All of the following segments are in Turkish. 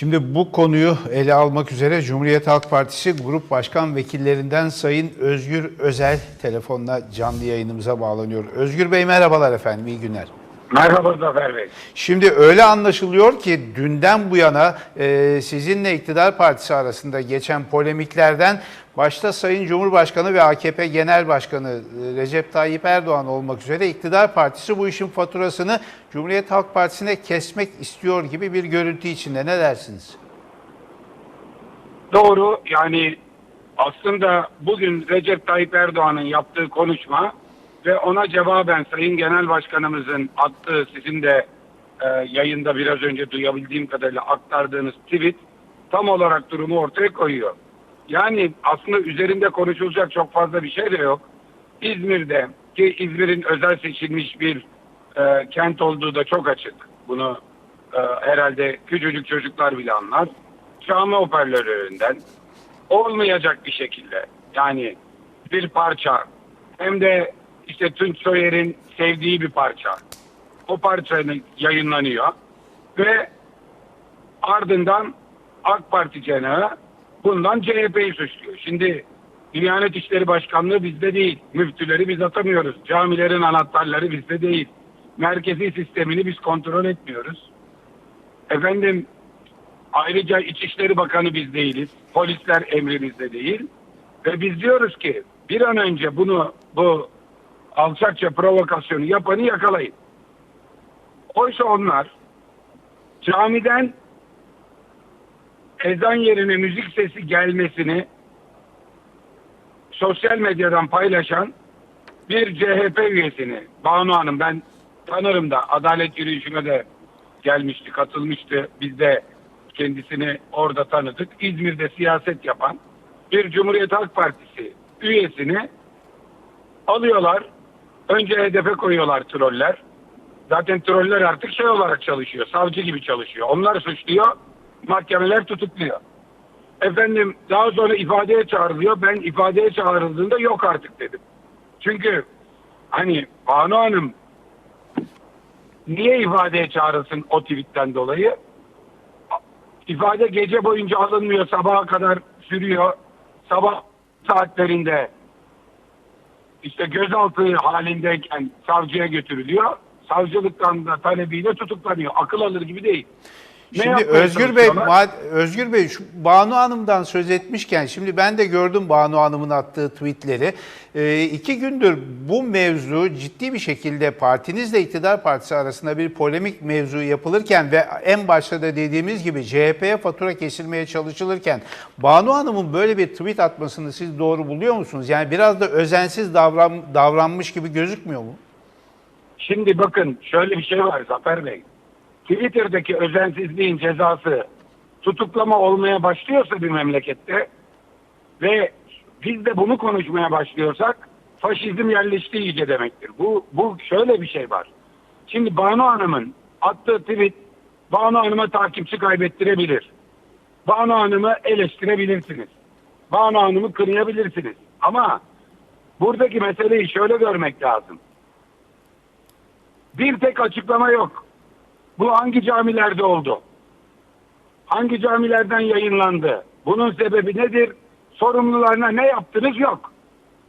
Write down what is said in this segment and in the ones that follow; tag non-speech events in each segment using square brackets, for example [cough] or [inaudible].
Şimdi bu konuyu ele almak üzere Cumhuriyet Halk Partisi Grup Başkan Vekillerinden Sayın Özgür Özel telefonla canlı yayınımıza bağlanıyor. Özgür Bey merhabalar efendim, iyi günler. Merhaba Zafer Bey. Şimdi öyle anlaşılıyor ki dünden bu yana e, sizinle iktidar partisi arasında geçen polemiklerden başta Sayın Cumhurbaşkanı ve AKP Genel Başkanı e, Recep Tayyip Erdoğan olmak üzere iktidar partisi bu işin faturasını Cumhuriyet Halk Partisi'ne kesmek istiyor gibi bir görüntü içinde. Ne dersiniz? Doğru yani aslında bugün Recep Tayyip Erdoğan'ın yaptığı konuşma ve ona cevaben Sayın Genel Başkanımızın attığı sizin de e, yayında biraz önce duyabildiğim kadarıyla aktardığınız tweet tam olarak durumu ortaya koyuyor. Yani aslında üzerinde konuşulacak çok fazla bir şey de yok. İzmir'de ki İzmir'in özel seçilmiş bir e, kent olduğu da çok açık. Bunu e, herhalde küçücük çocuklar bile anlar. Cami hoparlörlerinden olmayacak bir şekilde yani bir parça hem de işte Tunç Soyer'in sevdiği bir parça. O parçanın yayınlanıyor ve ardından AK Parti cenahı bundan CHP'yi suçluyor. Şimdi Diyanet İşleri Başkanlığı bizde değil. Müftüleri biz atamıyoruz. Camilerin anahtarları bizde değil. Merkezi sistemini biz kontrol etmiyoruz. Efendim ayrıca İçişleri Bakanı biz değiliz. Polisler emrimizde değil. Ve biz diyoruz ki bir an önce bunu bu alçakça provokasyonu yapanı yakalayın. Oysa onlar camiden ezan yerine müzik sesi gelmesini sosyal medyadan paylaşan bir CHP üyesini Banu Hanım ben tanırım da adalet yürüyüşüne de gelmişti, katılmıştı. Biz de kendisini orada tanıdık. İzmir'de siyaset yapan bir Cumhuriyet Halk Partisi üyesini alıyorlar. Önce hedefe koyuyorlar troller. Zaten troller artık şey olarak çalışıyor. Savcı gibi çalışıyor. Onlar suçluyor. Mahkemeler tutukluyor. Efendim daha sonra ifadeye çağrılıyor. Ben ifadeye çağrıldığında yok artık dedim. Çünkü hani Banu Hanım niye ifadeye çağrılsın o tweetten dolayı? İfade gece boyunca alınmıyor. Sabaha kadar sürüyor. Sabah saatlerinde işte gözaltı halindeyken savcıya götürülüyor. Savcılıktan da talebiyle tutuklanıyor. Akıl alır gibi değil. Şimdi Özgür Bey, Özgür Bey şu Banu Hanım'dan söz etmişken şimdi ben de gördüm Banu Hanım'ın attığı tweetleri. Ee, iki gündür bu mevzu ciddi bir şekilde partinizle iktidar partisi arasında bir polemik mevzu yapılırken ve en başta da dediğimiz gibi CHP'ye fatura kesilmeye çalışılırken Banu Hanım'ın böyle bir tweet atmasını siz doğru buluyor musunuz? Yani biraz da özensiz davran, davranmış gibi gözükmüyor mu? Şimdi bakın şöyle bir şey var Zafer Bey. Twitter'daki özensizliğin cezası tutuklama olmaya başlıyorsa bir memlekette ve biz de bunu konuşmaya başlıyorsak faşizm yerleşti iyice demektir. Bu, bu şöyle bir şey var. Şimdi Banu Hanım'ın attığı tweet Banu Hanım'a takipçi kaybettirebilir. Banu Hanım'ı eleştirebilirsiniz. Banu Hanım'ı kınayabilirsiniz. Ama buradaki meseleyi şöyle görmek lazım. Bir tek açıklama yok. Bu hangi camilerde oldu? Hangi camilerden yayınlandı? Bunun sebebi nedir? Sorumlularına ne yaptınız yok.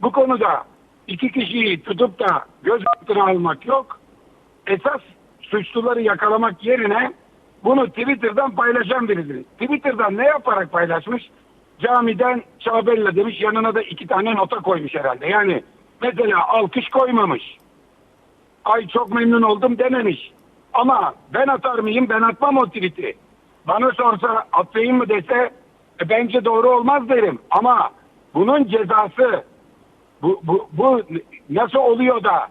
Bu konuda iki kişiyi tutup da gözaltına almak yok. Esas suçluları yakalamak yerine bunu Twitter'dan paylaşan biridir. Twitter'dan ne yaparak paylaşmış? Camiden Çağbella demiş yanına da iki tane nota koymuş herhalde. Yani mesela alkış koymamış ay çok memnun oldum dememiş. Ama ben atar mıyım? Ben atmam o tweet'i. Bana sorsa atayım mı dese e, bence doğru olmaz derim. Ama bunun cezası bu, bu, bu nasıl oluyor da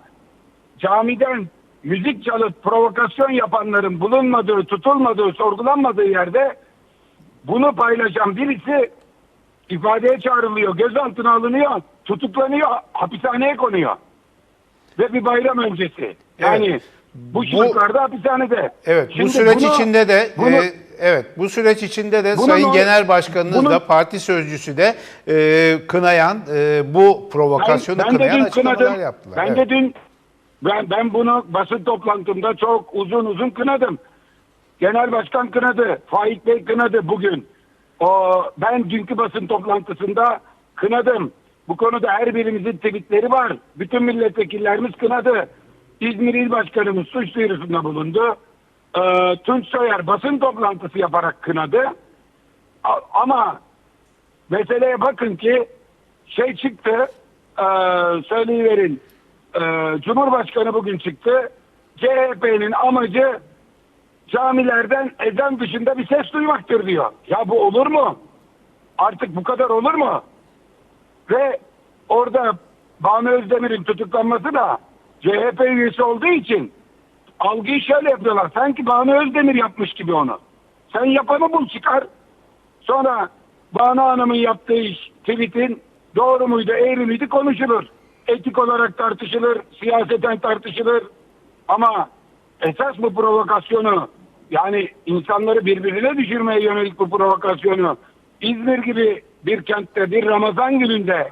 camiden müzik çalıp provokasyon yapanların bulunmadığı, tutulmadığı, sorgulanmadığı yerde bunu paylaşan birisi ifadeye çağrılıyor, gözaltına alınıyor, tutuklanıyor, hapishaneye konuyor. Ve bir bayram öncesi. Yani Evet. Bu Bu- şartlarda hapishanede. Evet, bu Şimdi süreç bunu- içinde de bunu- e, evet, bu süreç içinde de Bunu Sayın Genel Başkanınız bunu- da parti sözcüsü de e, kınayan e, bu provokasyonu ben, ben kınayan açıklamalar kınadım. yaptılar. Ben Evet. de dün ben, ben bunu basın toplantımda çok uzun uzun kınadım. Genel Başkan kınadı. Faik Bey kınadı bugün. O, ben dünkü basın toplantısında kınadım. Bu konuda her birimizin tweetleri var. Bütün milletvekillerimiz kınadı. İzmir İl Başkanımız suç duyurusunda bulundu. Ee, Tunç Soyer basın toplantısı yaparak kınadı. A- ama meseleye bakın ki şey çıktı e, söyleyiverin e, Cumhurbaşkanı bugün çıktı CHP'nin amacı camilerden ezan dışında bir ses duymaktır diyor. Ya bu olur mu? Artık bu kadar olur mu? Ve orada Banu Özdemir'in tutuklanması da CHP üyesi olduğu için algıyı şöyle yapıyorlar. Sanki Banu Özdemir yapmış gibi onu. Sen yapanı bul çıkar. Sonra Banu Hanım'ın yaptığı iş tweetin doğru muydu, eğri miydi konuşulur. Etik olarak tartışılır, siyaseten tartışılır. Ama esas bu provokasyonu yani insanları birbirine düşürmeye yönelik bu provokasyonu İzmir gibi bir kentte bir Ramazan gününde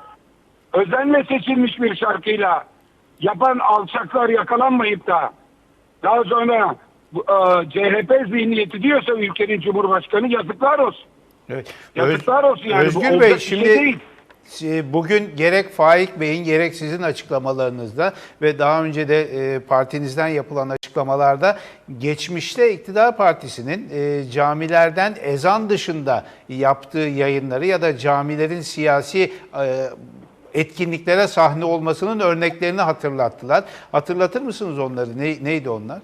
özenle seçilmiş bir şarkıyla yapan alçaklar yakalanmayıp da daha sonra e, CHP zihniyeti diyorsa ülkenin cumhurbaşkanı yazıklar olsun. Evet. Yazıklar Öz- olsun yani. Özgür Bey şey şimdi değil. e, bugün gerek Faik Bey'in gerek sizin açıklamalarınızda ve daha önce de e, partinizden yapılan açıklamalarda geçmişte iktidar partisinin e, camilerden ezan dışında yaptığı yayınları ya da camilerin siyasi e, etkinliklere sahne olmasının örneklerini hatırlattılar. Hatırlatır mısınız onları? Ne, neydi onlar?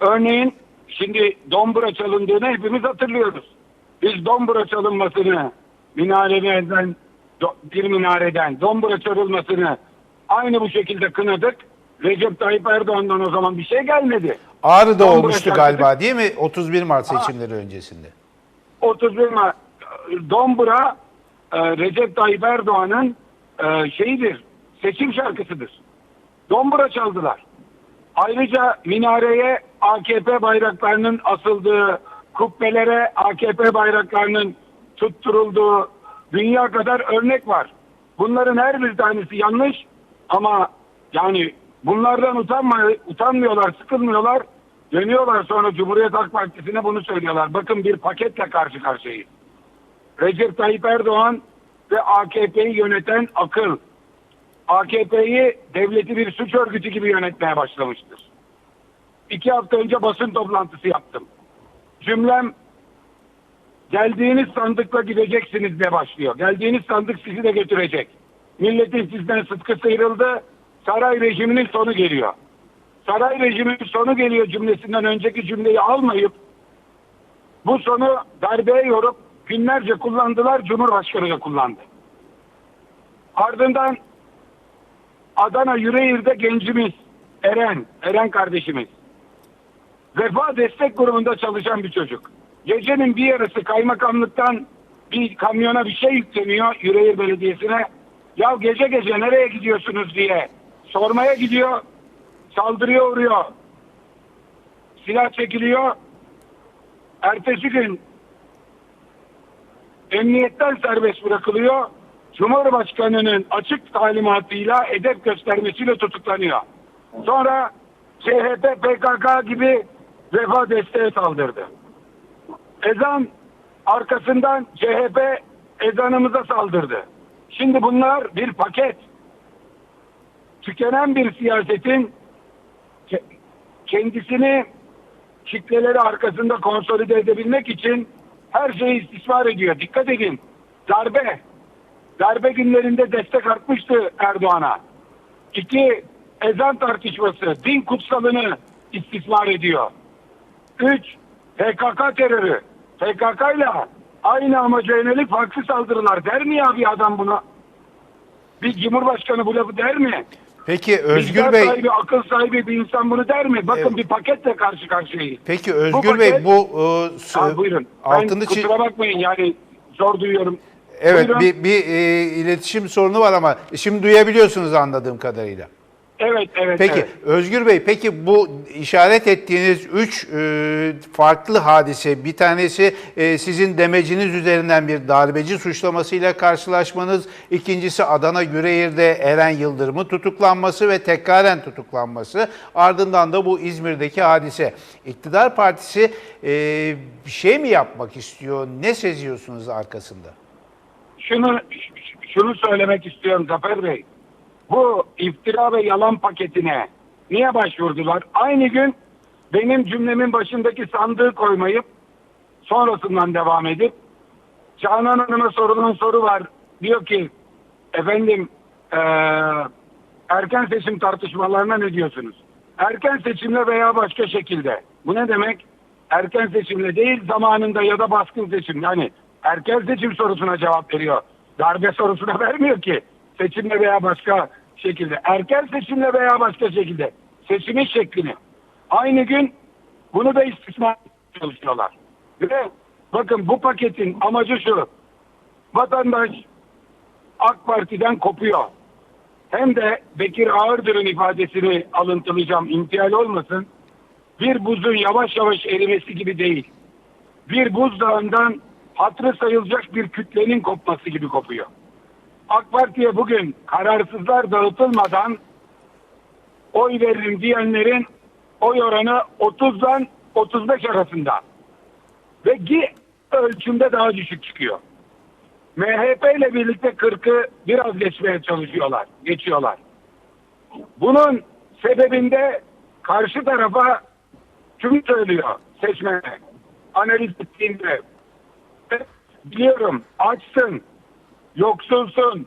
Örneğin şimdi dombura çalındığını hepimiz hatırlıyoruz. Biz dombura çalınmasını minareden bir minareden dombura çalınmasını aynı bu şekilde kınadık. Recep Tayyip Erdoğan'dan o zaman bir şey gelmedi. Ağrı'da Dombura olmuştu galiba değil mi? 31 Mart seçimleri öncesinde. 31 Mart Dombura e, Recep Tayyip Erdoğan'ın e, şeyidir, seçim şarkısıdır. Dombura çaldılar. Ayrıca minareye AKP bayraklarının asıldığı, kubbelere AKP bayraklarının tutturulduğu dünya kadar örnek var. Bunların her bir tanesi yanlış ama yani bunlardan utanma, utanmıyorlar, sıkılmıyorlar. Dönüyorlar sonra Cumhuriyet Halk Partisi'ne bunu söylüyorlar. Bakın bir paketle karşı karşıyayız. Recep Tayyip Erdoğan ve AKP'yi yöneten akıl. AKP'yi devleti bir suç örgütü gibi yönetmeye başlamıştır. İki hafta önce basın toplantısı yaptım. Cümlem geldiğiniz sandıkla gideceksiniz diye başlıyor. Geldiğiniz sandık sizi de götürecek. Milletin sizden sıtkı sıyrıldı. Saray rejiminin sonu geliyor. Saray rejiminin sonu geliyor cümlesinden önceki cümleyi almayıp bu sonu darbeye yorup günlerce kullandılar. Cumhurbaşkanı da kullandı. Ardından Adana Yüreğir'de gencimiz Eren, Eren kardeşimiz. Vefa Destek Grubunda çalışan bir çocuk. Gecenin bir yarısı kaymakamlıktan bir kamyona bir şey yükleniyor Yüreğir Belediyesi'ne. Ya gece gece nereye gidiyorsunuz diye sormaya gidiyor. Saldırıya uğruyor. Silah çekiliyor. Ertesi gün emniyetten serbest bırakılıyor. Cumhurbaşkanının açık talimatıyla edep göstermesiyle tutuklanıyor. Sonra CHP, PKK gibi vefa desteğe saldırdı. Ezan arkasından CHP ezanımıza saldırdı. Şimdi bunlar bir paket. Tükenen bir siyasetin ke- kendisini kitleleri arkasında konsolide edebilmek için her şeyi istismar ediyor. Dikkat edin. Darbe. Darbe günlerinde destek artmıştı Erdoğan'a. İki, ezan tartışması. Din kutsalını istismar ediyor. Üç, PKK terörü. PKK ile aynı amaca yönelik farklı saldırılar. Der mi ya bir adam buna? Bir cumhurbaşkanı bu lafı der mi? Peki Özgür Vicdan Bey sahibi, akıl sahibi bir insan bunu der mi? Bakın Evet. bir paketle karşı karşıyayız. Peki Özgür Bey paket- bu e, s- Ha, buyurun. Ben altını çi- kusura bakmayın yani zor duyuyorum. Evet Buyurun. bir, bir e, iletişim sorunu var ama şimdi duyabiliyorsunuz anladığım kadarıyla. Evet, evet. Peki evet. Özgür Bey, peki bu işaret ettiğiniz üç e, farklı hadise, bir tanesi e, sizin demeciniz üzerinden bir darbeci suçlamasıyla karşılaşmanız, ikincisi Adana Yüreğir'de Eren Yıldırım'ın tutuklanması ve tekraren tutuklanması, ardından da bu İzmir'deki hadise. İktidar Partisi e, bir şey mi yapmak istiyor, ne seziyorsunuz arkasında? Şunu şunu söylemek istiyorum Zafer Bey. Bu iftira ve yalan paketine niye başvurdular? Aynı gün benim cümlemin başındaki sandığı koymayıp sonrasından devam edip Canan Hanım'a sorulan soru var. Diyor ki efendim eee, erken seçim tartışmalarına ne diyorsunuz? Erken seçimle veya başka şekilde. Bu ne demek? Erken seçimle değil zamanında ya da baskın seçim. Yani erken seçim sorusuna cevap veriyor. Darbe sorusuna [laughs] vermiyor ki. Seçimle veya başka şekilde. Erken seçimle veya başka şekilde. Seçimin şeklini. Aynı gün bunu da istismar çalışıyorlar. Ve bakın bu paketin amacı şu. Vatandaş AK Parti'den kopuyor. Hem de Bekir Ağırdır'ın ifadesini alıntılayacağım intihal olmasın. Bir buzun yavaş yavaş erimesi gibi değil. Bir buzdağından hatırı sayılacak bir kütlenin kopması gibi kopuyor. AK Parti'ye bugün kararsızlar dağıtılmadan oy veririm diyenlerin oy oranı 30'dan 35 arasında. Ve ki ölçümde daha düşük çıkıyor. MHP ile birlikte 40'ı biraz geçmeye çalışıyorlar, geçiyorlar. Bunun sebebinde karşı tarafa şunu söylüyor seçmene. Analiz ettiğinde biliyorum açsın, yoksulsun,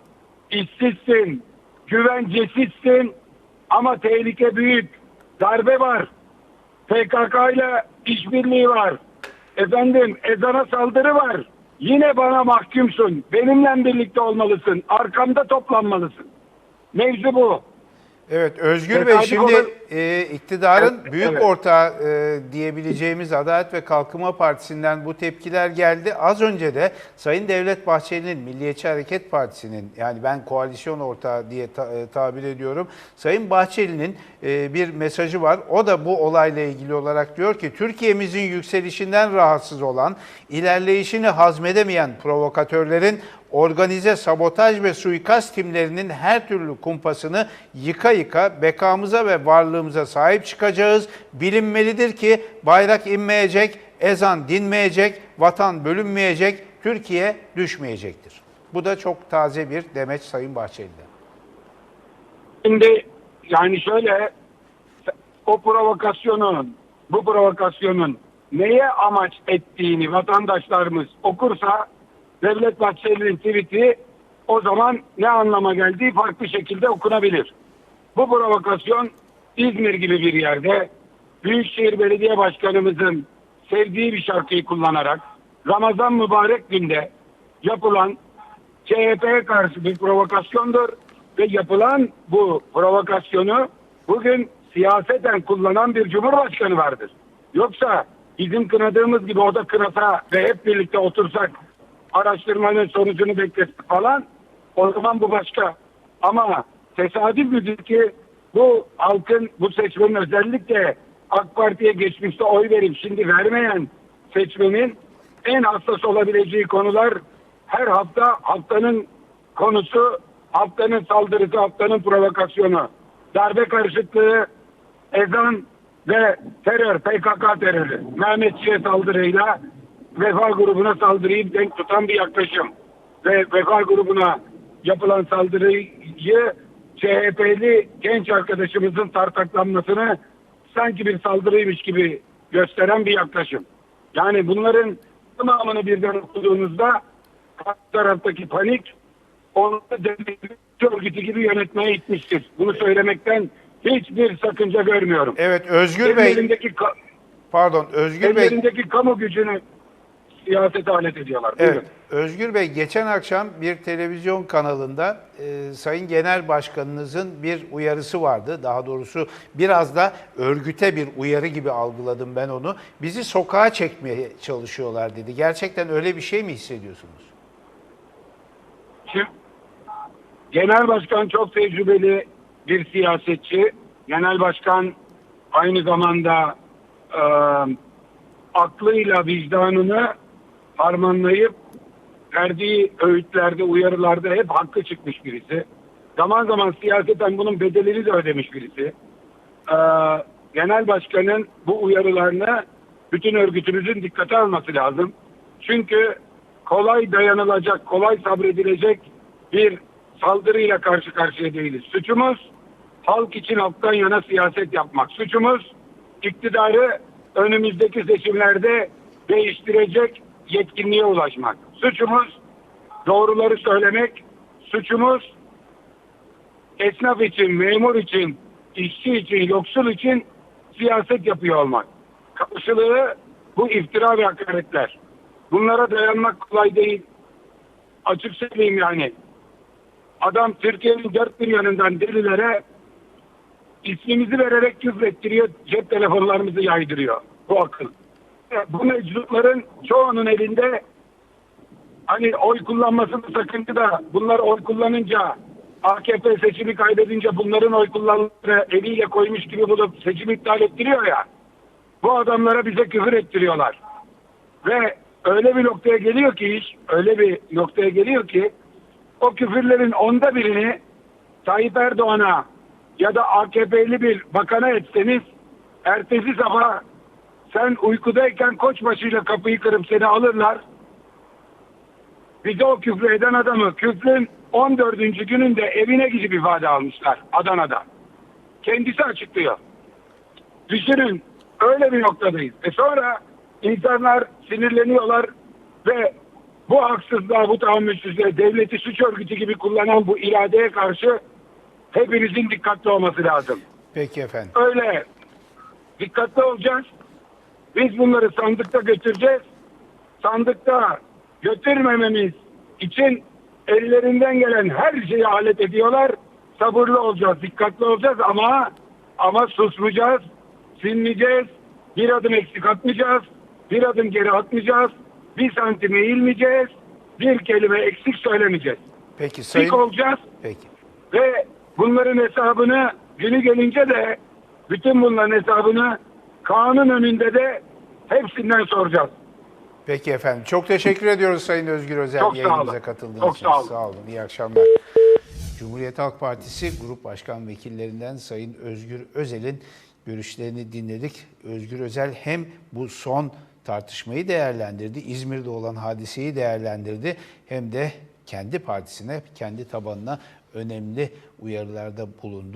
işsizsin, güvencesizsin ama tehlike büyük. Darbe var. PKK ile işbirliği var. Efendim ezana saldırı var. Yine bana mahkumsun. Benimle birlikte olmalısın. Arkamda toplanmalısın. Mevzu bu. Evet Özgür Bey şimdi e, iktidarın Evet, büyük evet. ortağı e, diyebileceğimiz Adalet ve Kalkınma Partisi'nden bu tepkiler geldi. Az önce de Sayın Devlet Bahçeli'nin Milliyetçi Hareket Partisi'nin yani ben koalisyon ortağı diye ta- e, tabir ediyorum. Sayın Bahçeli'nin e, bir mesajı var. O da bu olayla ilgili olarak diyor ki Türkiye'mizin yükselişinden rahatsız olan, ilerleyişini hazmedemeyen provokatörlerin organize sabotaj ve suikast timlerinin her türlü kumpasını yıka yıka bekamıza ve varlığımıza sahip çıkacağız. Bilinmelidir ki bayrak inmeyecek, ezan dinmeyecek, vatan bölünmeyecek, Türkiye düşmeyecektir. Bu da çok taze bir demeç Sayın Bahçeli'den. Şimdi yani şöyle o provokasyonun bu provokasyonun neye amaç ettiğini vatandaşlarımız okursa Devlet Bahçeli'nin tweet'i o zaman ne anlama geldiği farklı şekilde okunabilir. Bu provokasyon İzmir gibi bir yerde Büyükşehir Belediye Başkanımızın sevdiği bir şarkıyı kullanarak Ramazan mübarek günde yapılan CHP'ye karşı bir provokasyondur ve yapılan bu provokasyonu bugün siyaseten kullanan bir cumhurbaşkanı vardır. Yoksa bizim kınadığımız gibi o da kınasa ve hep birlikte otursak araştırmanın sonucunu beklesek falan o zaman bu başka. Ama tesadüf müdür ki bu halkın, bu seçmenin özellikle AK Parti'ye geçmişte oy verip şimdi vermeyen seçmenin en hassas olabileceği konular her hafta haftanın konusu, haftanın saldırısı, haftanın provokasyonu, darbe karşıtlığı, ezan ve terör, PKK terörü, Mehmetçiğe saldırıyla Vefa grubuna saldırıyı denk tutan bir yaklaşım. Ve Vefa grubuna yapılan saldırıyı CHP'li genç arkadaşımızın tartaklanmasını sanki bir saldırıymış gibi gösteren bir yaklaşım. Yani bunların tamamını birden okuduğunuzda karşı taraftaki panik onu devlet örgütü gibi yönetmeye itmiştir. Bunu söylemekten hiçbir sakınca görmüyorum. Evet Özgür Bey, Ellerindeki, ka- pardon Özgür Bey. ellerindeki kamu gücünü siyasete alet ediyorlar. Buyurun. Özgür Bey geçen akşam bir televizyon kanalında e, Sayın Genel Başkanınızın bir uyarısı vardı. Daha doğrusu biraz da örgüte bir uyarı gibi algıladım ben onu. Bizi sokağa çekmeye çalışıyorlar dedi. Gerçekten öyle bir şey mi hissediyorsunuz? Şimdi, Genel Başkan çok tecrübeli, bir siyasetçi, genel başkan aynı zamanda e, aklıyla vicdanını harmanlayıp verdiği öğütlerde, uyarılarda hep hakkı çıkmış birisi. Zaman zaman siyaseten bunun bedelini de ödemiş birisi. Ee, genel başkanın bu uyarılarını bütün örgütümüzün dikkate alması lazım. Çünkü kolay dayanılacak, kolay sabredilecek bir saldırıyla karşı karşıya değiliz. Suçumuz halk için halktan yana siyaset yapmak. Suçumuz iktidarı önümüzdeki seçimlerde değiştirecek yetkinliğe ulaşmak. Suçumuz doğruları söylemek. Suçumuz esnaf için, memur için, işçi için, yoksul için siyaset yapıyor olmak. Karşılığı bu iftira ve hakaretler. Bunlara dayanmak kolay değil. Açık söyleyeyim yani. Adam Türkiye'nin dört bir yanından delilere ismimizi vererek küfrettiriyor, cep telefonlarımızı yaydırıyor. Bu akıl. Bu meczupların çoğunun elinde hani oy kullanmasını sakınca da bunlar oy kullanınca AKP seçimi kaybedince bunların oy kullanmaları eliyle koymuş gibi bulup seçimi iptal ettiriyor ya. Bu adamlara bize küfür ettiriyorlar. Ve öyle bir noktaya geliyor ki iş, öyle bir noktaya geliyor ki o küfürlerin onda birini Tayyip Erdoğan'a ya da AKP'li bir bakana etseniz ertesi sabah sen uykudayken koçbaşıyla kapıyı kırıp seni alırlar. Bize o küfrü eden adamı küfrün 14. gününde evine gidip ifade almışlar Adana'da. Kendisi açıklıyor. Düşünün öyle bir noktadayız. E sonra insanlar sinirleniyorlar ve bu haksızlığa, bu tahammülsüzlüğe, devleti suç örgütü gibi kullanan bu iradeye karşı hepinizin dikkatli olması lazım. Peki efendim. Öyle dikkatli olacağız. Biz bunları sandıkta götüreceğiz. Sandıkta götürmememiz için ellerinden gelen her şeyi alet ediyorlar. Sabırlı olacağız, dikkatli olacağız ama ama susmayacağız, sinmeyeceğiz, bir adım eksik atmayacağız, bir adım geri atmayacağız, bir santim eğilmeyeceğiz, bir kelime eksik söylemeyeceğiz. Peki sayın. Dik olacağız Peki. ve bunların hesabını günü gelince de bütün bunların hesabını kanun önünde de hepsinden soracağız. Peki efendim. Çok teşekkür ediyoruz Sayın Özgür Özel Çok yayınımıza katıldığınız Çok için. sağ olun. Sağ olun. İyi akşamlar. Cumhuriyet Halk Partisi Grup Başkan Vekillerinden Sayın Özgür Özel'in görüşlerini dinledik. Özgür Özel hem bu son tartışmayı değerlendirdi, İzmir'de olan hadiseyi değerlendirdi hem de kendi partisine, kendi tabanına önemli uyarılarda bulundu.